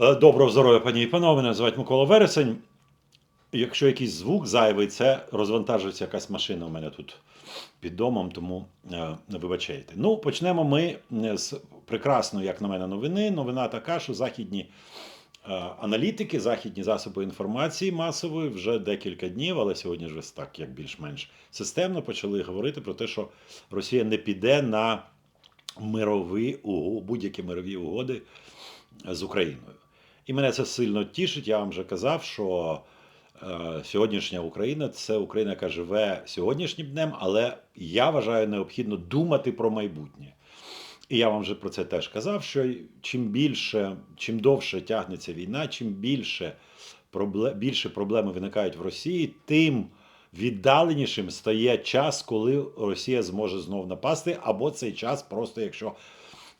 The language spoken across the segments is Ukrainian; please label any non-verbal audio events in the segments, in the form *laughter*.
Е, Доброго здоров'я, пані і панове. Мене звати Микола Вересень. Якщо якийсь звук зайвий, це розвантажується якась машина у мене тут під домом, тому не вибачайте. Ну, почнемо ми з прекрасної, як на мене, новини. Новина така, що західні е, аналітики, західні засоби інформації масової вже декілька днів, але сьогодні ж так, як більш-менш системно, почали говорити про те, що Росія не піде на мирові уго- будь-які мирові угоди з Україною. І мене це сильно тішить. Я вам вже казав, що е, сьогоднішня Україна це Україна, яка живе сьогоднішнім днем, але я вважаю необхідно думати про майбутнє. І я вам вже про це теж казав, що чим більше, чим довше тягнеться війна, чим більше, проблем, більше проблеми виникають в Росії, тим віддаленішим стає час, коли Росія зможе знов напасти, або цей час, просто якщо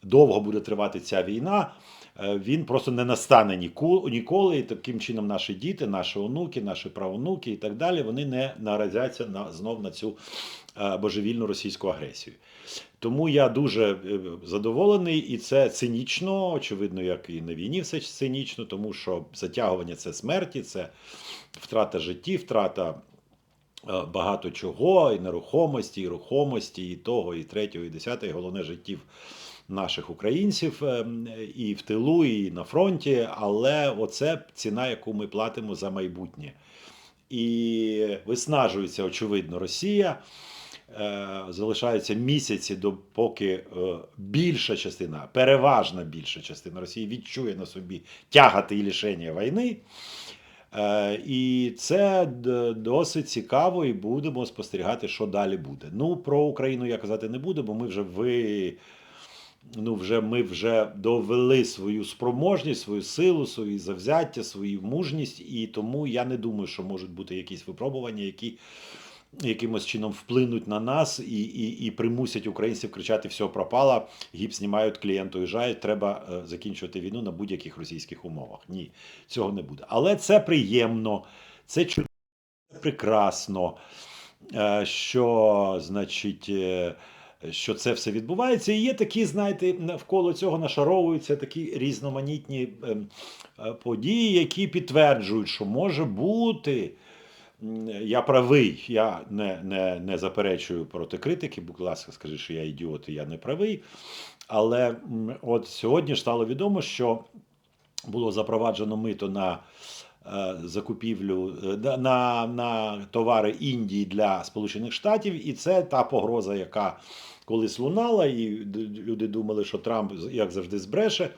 довго буде тривати ця війна, е, він просто не настане ніколи. І таким чином наші діти, наші онуки, наші правонуки і так далі, вони не наразяться на знов на цю е, божевільну російську агресію. Тому я дуже е, задоволений, і це цинічно, очевидно, як і на війні, все цинічно, тому що затягування це смерті, це втрата життів, втрата багато чого, і нерухомості, і рухомості, і того, і третього, і десятого, і головне життів наших українців е, і в тилу, і на фронті. Але оце ціна, яку ми платимо за майбутнє. І виснажується, очевидно, Росія. Е, Залишаються місяці, допоки е, більша частина, переважна більша частина Росії відчує на собі тягати і лишення війни. Е, І це досить цікаво, і будемо спостерігати, що далі буде. Ну, про Україну я казати не буду, бо ми вже ви. Ну, вже ми вже довели свою спроможність, свою силу, свої завзяття, свою мужність, і тому я не думаю, що можуть бути якісь випробування, які якимось чином вплинуть на нас і, і, і примусять українців кричати все пропало, гіп знімають, клієнт уїжджають, треба е, закінчувати війну на будь-яких російських умовах. Ні, цього не буде. Але це приємно, це чудово, це прекрасно, е, що значить. Що це все відбувається, і є такі, знаєте, навколо цього нашаровуються такі різноманітні ем, е, події, які підтверджують, що може бути, Я правий, я не, не, не заперечую проти критики. Будь ласка, скажи, що я ідіот, і я не правий. Але от сьогодні ж стало відомо, що було запроваджено мито на закупівлю е, на, на товари Індії для Сполучених Штатів, і це та погроза, яка колись лунала, і люди думали, що Трамп як завжди збреше.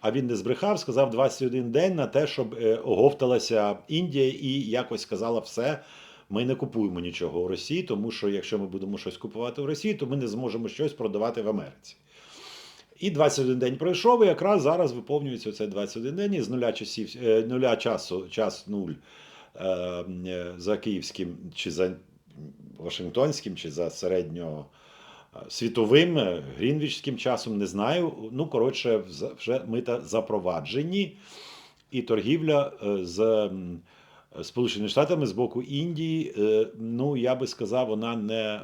А він не збрехав, сказав 21 день на те, щоб е, оговталася Індія і якось сказала все. Ми не купуємо нічого у Росії, тому що якщо ми будемо щось купувати в Росії, то ми не зможемо щось продавати в Америці. І 21 день пройшов, і якраз зараз виповнюється цей 21 день, і з нуля часів е, нуля часу, час нуль е, е, за київським чи за Вашингтонським, чи за середньо світовим грінвічським часом, не знаю. Ну, коротше, вже мита запроваджені, і торгівля з Сполученими Штатами з боку Індії, ну я би сказав, вона не,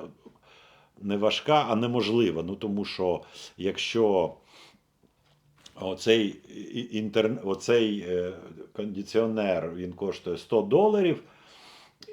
не важка, а неможлива. Ну тому що якщо оцей, інтер, оцей е, кондиціонер він коштує 100 доларів,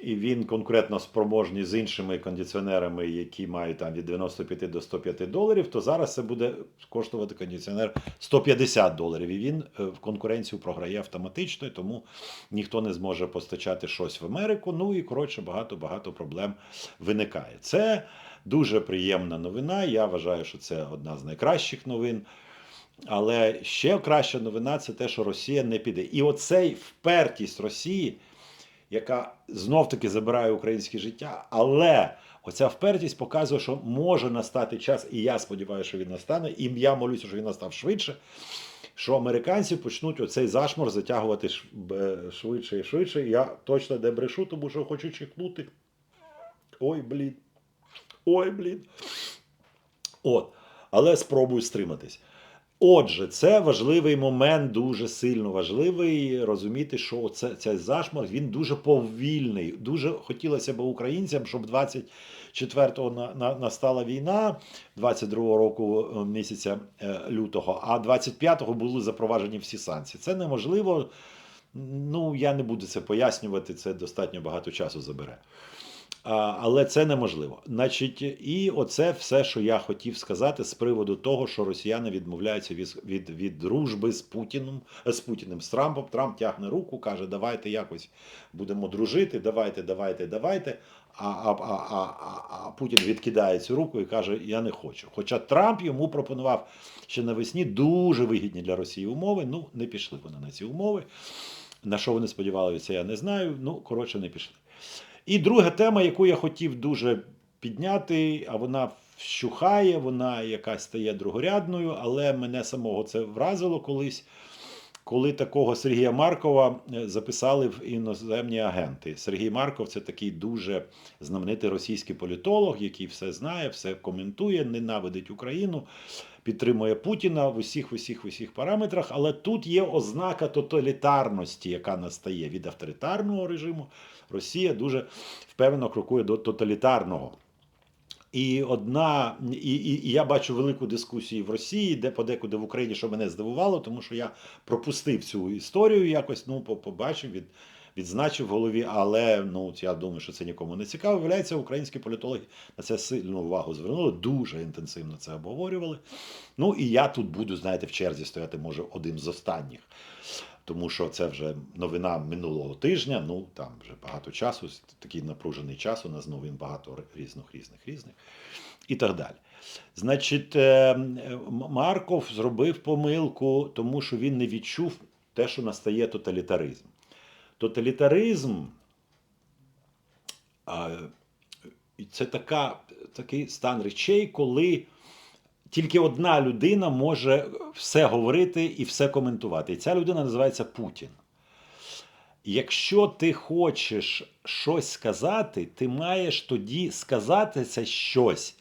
і він конкретно спроможний з іншими кондиціонерами, які мають там від 95 до 105 доларів, то зараз це буде коштувати кондиціонер 150 доларів. І він е, в конкуренцію програє автоматично, тому ніхто не зможе постачати щось в Америку. Ну і коротше, багато-багато проблем виникає. Це дуже приємна новина. Я вважаю, що це одна з найкращих новин. Але ще краща новина це те, що Росія не піде. І оцей впертість Росії, яка знов-таки забирає українське життя, але оця впертість показує, що може настати час, і я сподіваюся, що він настане, і я молюся, що він настав швидше. Що американці почнуть оцей зашмор затягувати швидше і швидше. Я точно не брешу, тому що хочу чихнути. Ой, блін. Ой, блін. От. Але спробую стриматись. Отже, це важливий момент, дуже сильно важливий. Розуміти, що це, цей зашмор він дуже повільний. Дуже хотілося б українцям, щоб 24-го на, на, настала війна 22-го року е, місяця е, лютого, а 25-го були запроваджені всі санкції. Це неможливо. Ну, я не буду це пояснювати, це достатньо багато часу забере. Але це неможливо. Значить, і оце все, що я хотів сказати з приводу того, що росіяни відмовляються від, від, від дружби з Путіним, з Путіним, з Трампом. Трамп тягне руку, каже, давайте якось будемо дружити, давайте, давайте, давайте. А, а, а, а, а Путін відкидає цю руку і каже: Я не хочу. Хоча Трамп йому пропонував ще навесні дуже вигідні для Росії умови. Ну, не пішли вони на ці умови. На що вони сподівалися, я не знаю. Ну, коротше, не пішли. І друга тема, яку я хотів дуже підняти, а вона вщухає, вона якась стає другорядною, але мене самого це вразило колись, коли такого Сергія Маркова е, записали в іноземні агенти. Сергій Марков це такий дуже знаменитий російський політолог, який все знає, все коментує, ненавидить Україну. Підтримує Путіна в усіх, усіх, усіх параметрах, але тут є ознака тоталітарності, яка настає від авторитарного режиму. Росія дуже впевнено крокує до тоталітарного. І одна, і, і, і я бачу велику дискусію в Росії, де подекуди в Україні, що мене здивувало, тому що я пропустив цю історію якось, ну, побачив, від, відзначив в голові, але ну, я думаю, що це нікому не цікаво. Виявляється, українські політологи на це сильну увагу звернули, дуже інтенсивно це обговорювали. Ну і я тут буду, знаєте, в черзі стояти, може, один з останніх. Тому що це вже новина минулого тижня. Ну там вже багато часу, такий напружений час. У нас новин багато різних, різних, різних і так далі. Значить, е, Марков зробив помилку, тому що він не відчув те, що настає тоталітаризм. Тоталітаризм це така, такий стан речей, коли тільки одна людина може все говорити і все коментувати. І ця людина називається Путін. Якщо ти хочеш щось сказати, ти маєш тоді сказати це щось.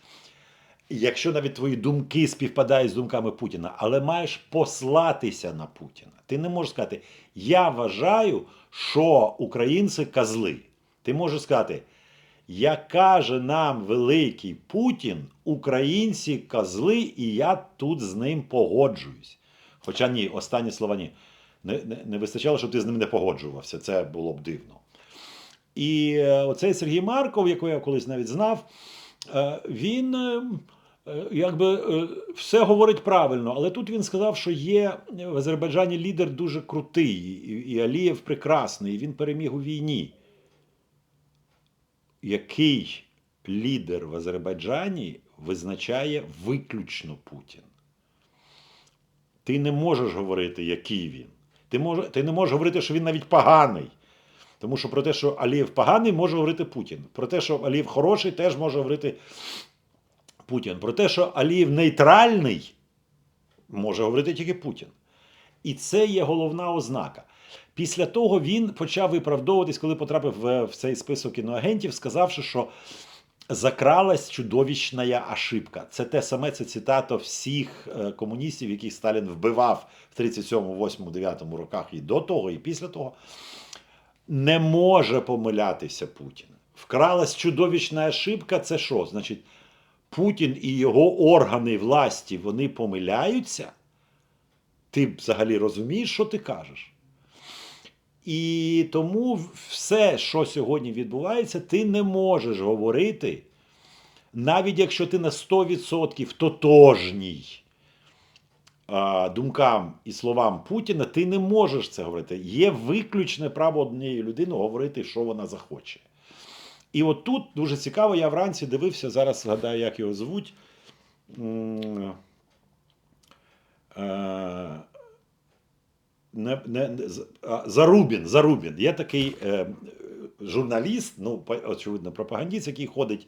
Якщо навіть твої думки співпадають з думками Путіна, але маєш послатися на Путіна. Ти не можеш сказати, я вважаю, що українці козли. Ти можеш сказати, як каже нам великий Путін, українці козли, і я тут з ним погоджуюсь. Хоча ні, останні слова ні. Не, не, не вистачало, щоб ти з ним не погоджувався. Це було б дивно. І е, оцей Сергій Марков, якого я колись навіть знав, е, він е, якби все говорить правильно, але тут він сказав, що є в Азербайджані лідер дуже крутий, і Алієв прекрасний, і він переміг у війні. Який лідер в Азербайджані визначає виключно Путін? Ти не можеш говорити, який він. Ти, може, ти не можеш говорити, що він навіть поганий. Тому що про те, що Алієв поганий, може говорити Путін. Про те, що Алієв хороший, теж може говорити Путін. Про те, що Алієв нейтральний, може говорити тільки Путін. І це є головна ознака. Після того він почав виправдовуватись, коли потрапив в, в цей список кіноагентів, сказавши, що закралась чудовищна ошибка. Це те саме, це цитата всіх е, комуністів, яких Сталін вбивав в 37, 8, 9 роках і до того, і після того. Не може помилятися Путін. Вкралась чудовищна ошибка. Це що? Значить, Путін і його органи власті вони помиляються. Ти взагалі розумієш, що ти кажеш? І тому все, що сьогодні відбувається, ти не можеш говорити, навіть якщо ти на 100% тотожній думкам і словам Путіна, ти не можеш це говорити. Є виключне право однієї людини говорити, що вона захоче. І от тут дуже цікаво, я вранці дивився, зараз згадаю, як його звуть. Не, не, Зарубін, Зарубін. Є такий е, журналіст, ну, очевидно, пропагандіст, який ходить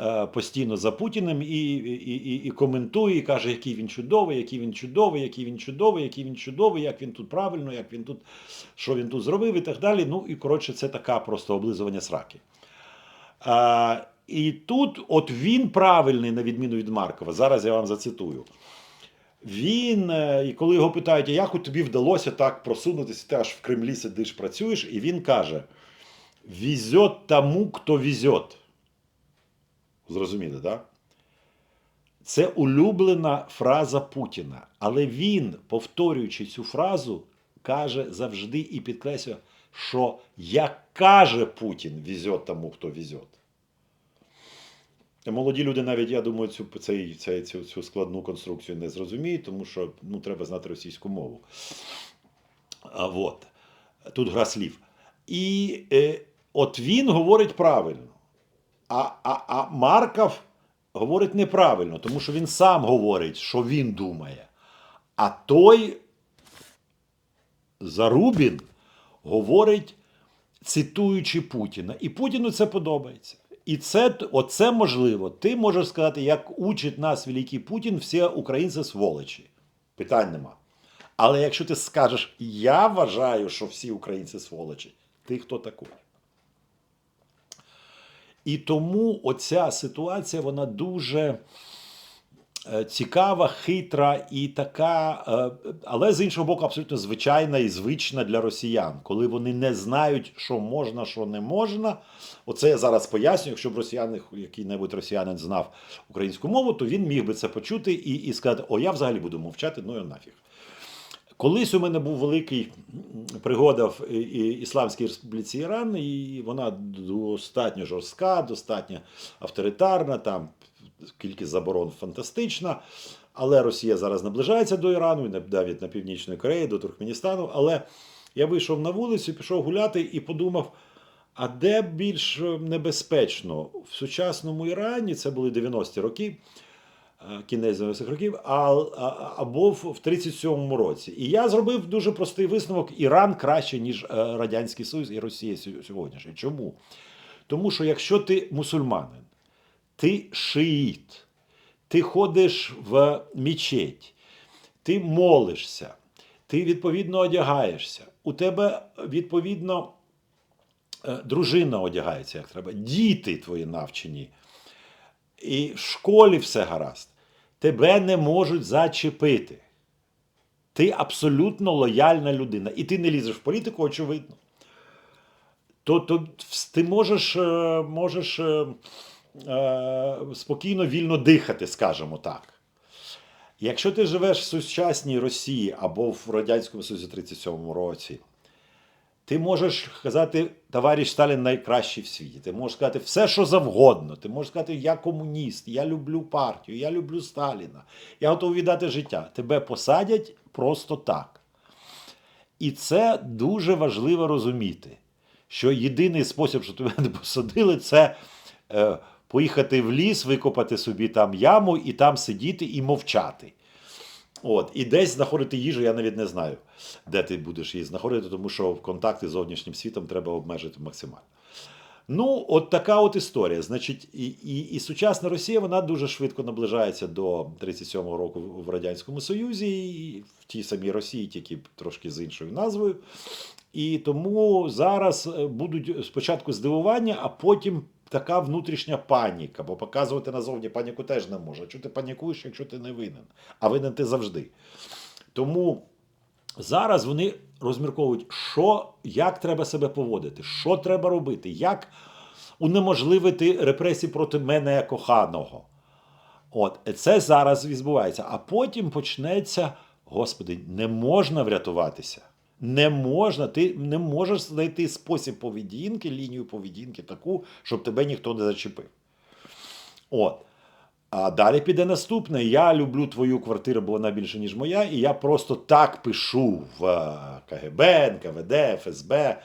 е, постійно за Путіним і, і, і, і коментує, і каже, який він чудовий, який він чудовий, який він чудовий, який він чудовий, як він тут правильно, як він тут, що він тут зробив і так далі. Ну і коротше, це така просто облизування сраки. А, і тут, от він правильний, на відміну від Маркова. Зараз я вам зацитую. Він, е, і коли його питають, як тобі вдалося так просунутися, ти аж в Кремлі сидиш, працюєш, і він каже: візьот тому, хто візьот. Зрозуміли, так? Це улюблена фраза Путіна. Але він, повторюючи цю фразу, каже завжди і підкреслює, що як каже Путін, везет тому, хто везет. Молоді люди навіть, я думаю, цю, цей, цей, цю, цю складну конструкцію не зрозуміють, тому що ну, треба знати російську мову. А, вот. Тут гра слів. І е, от він говорить правильно. А, а, а Марков говорить неправильно, тому що він сам говорить, що він думає. А той Зарубін говорить, цитуючи Путіна. І Путіну це подобається. І це оце можливо. Ти можеш сказати, як учить нас великий Путін, всі українці сволочі. Питань нема. Але якщо ти скажеш, я вважаю, що всі українці сволочі, ти хто такий? І тому оця ситуація вона дуже цікава, хитра і така, е, але з іншого боку, абсолютно звичайна і звична для росіян, коли вони не знають, що можна, що не можна. Оце я зараз пояснюю. Якщо б росіяни, який-небудь росіянин знав українську мову, то він міг би це почути і, і сказати: О, я взагалі буду мовчати, ну і нафіг. Колись у мене був великий пригода в Ісламській Республіці Іран, і вона достатньо жорстка, достатньо авторитарна, там кількість заборон фантастична. Але Росія зараз наближається до Ірану, навіть на Північної Кореї, до Туркменістану. Але я вийшов на вулицю, пішов гуляти і подумав: а де більш небезпечно в сучасному Ірані, це були 90-ті роки, е, кінець 90-х років, а, або в в 37-му році. І я зробив дуже простий висновок: Іран краще, ніж е, Радянський Союз і Росія сьо- сьогоднішня. Чому? Тому що якщо ти мусульманин, ти шиїт, ти ходиш в мечеть, ти молишся, ти відповідно одягаєшся, у тебе відповідно е, дружина одягається як треба, діти твої навчені, і в школі все гаразд, тебе не можуть зачепити. Ти абсолютно лояльна людина, і ти не лізеш в політику, очевидно. То, то ти можеш, е, можеш е, спокійно, вільно дихати, скажімо так. Якщо ти живеш в сучасній Росії або в Радянському Союзі 37-му році, ти можеш казати, товариш Сталін найкращий в світі. Ти можеш сказати все, що завгодно. Ти можеш сказати, я комуніст, я люблю партію, я люблю Сталіна, я готовий віддати життя. Тебе посадять просто так. І це дуже важливо розуміти, що єдиний спосіб, що тебе *laughs* не посадили, це е, поїхати в ліс, викопати собі там яму і там сидіти і мовчати. От, і десь знаходити їжу, я навіть не знаю, де ти будеш її знаходити, тому що контакти з зовнішнім світом треба обмежити максимально. Ну, от така от історія. Значить, і, і, і сучасна Росія вона дуже швидко наближається до 37-го року в Радянському Союзі, і в тій самій Росії, тільки трошки з іншою назвою. І тому зараз е, будуть спочатку здивування, а потім така внутрішня паніка, бо показувати назовні паніку теж не може. Чого ти панікуєш, якщо ти не винен? А винен ти завжди. Тому зараз вони розмірковують, що, як треба себе поводити, що треба робити, як унеможливити репресії проти мене коханого. От, це зараз відбувається. А потім почнеться, господи, не можна врятуватися. Не можна, ти не можеш знайти спосіб поведінки, лінію поведінки таку, щоб тебе ніхто не зачепив. От. А далі піде наступне. Я люблю твою квартиру, бо вона більше, ніж моя, і я просто так пишу в е, КГБ, НКВД, ФСБ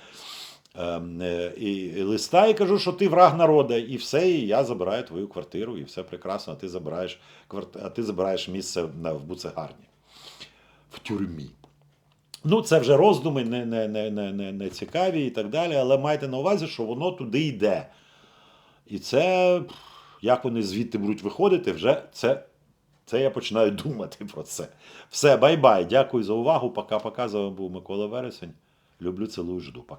ем, е, і, листа і кажу, що ти враг народу, і все, і я забираю твою квартиру, і все прекрасно, а ти забираєш, а ти забираєш місце в буцегарні, в тюрмі. Ну, це вже роздуми не, не, не, не, не, цікаві і так далі, але майте на увазі, що воно туди йде. І це, як вони звідти будуть виходити, вже це, це я починаю *laughs* думати про це. Все, бай-бай. Дякую за увагу. Пока-пока. З вами був Микола Вересень. Люблю, цілую, жду. Пока.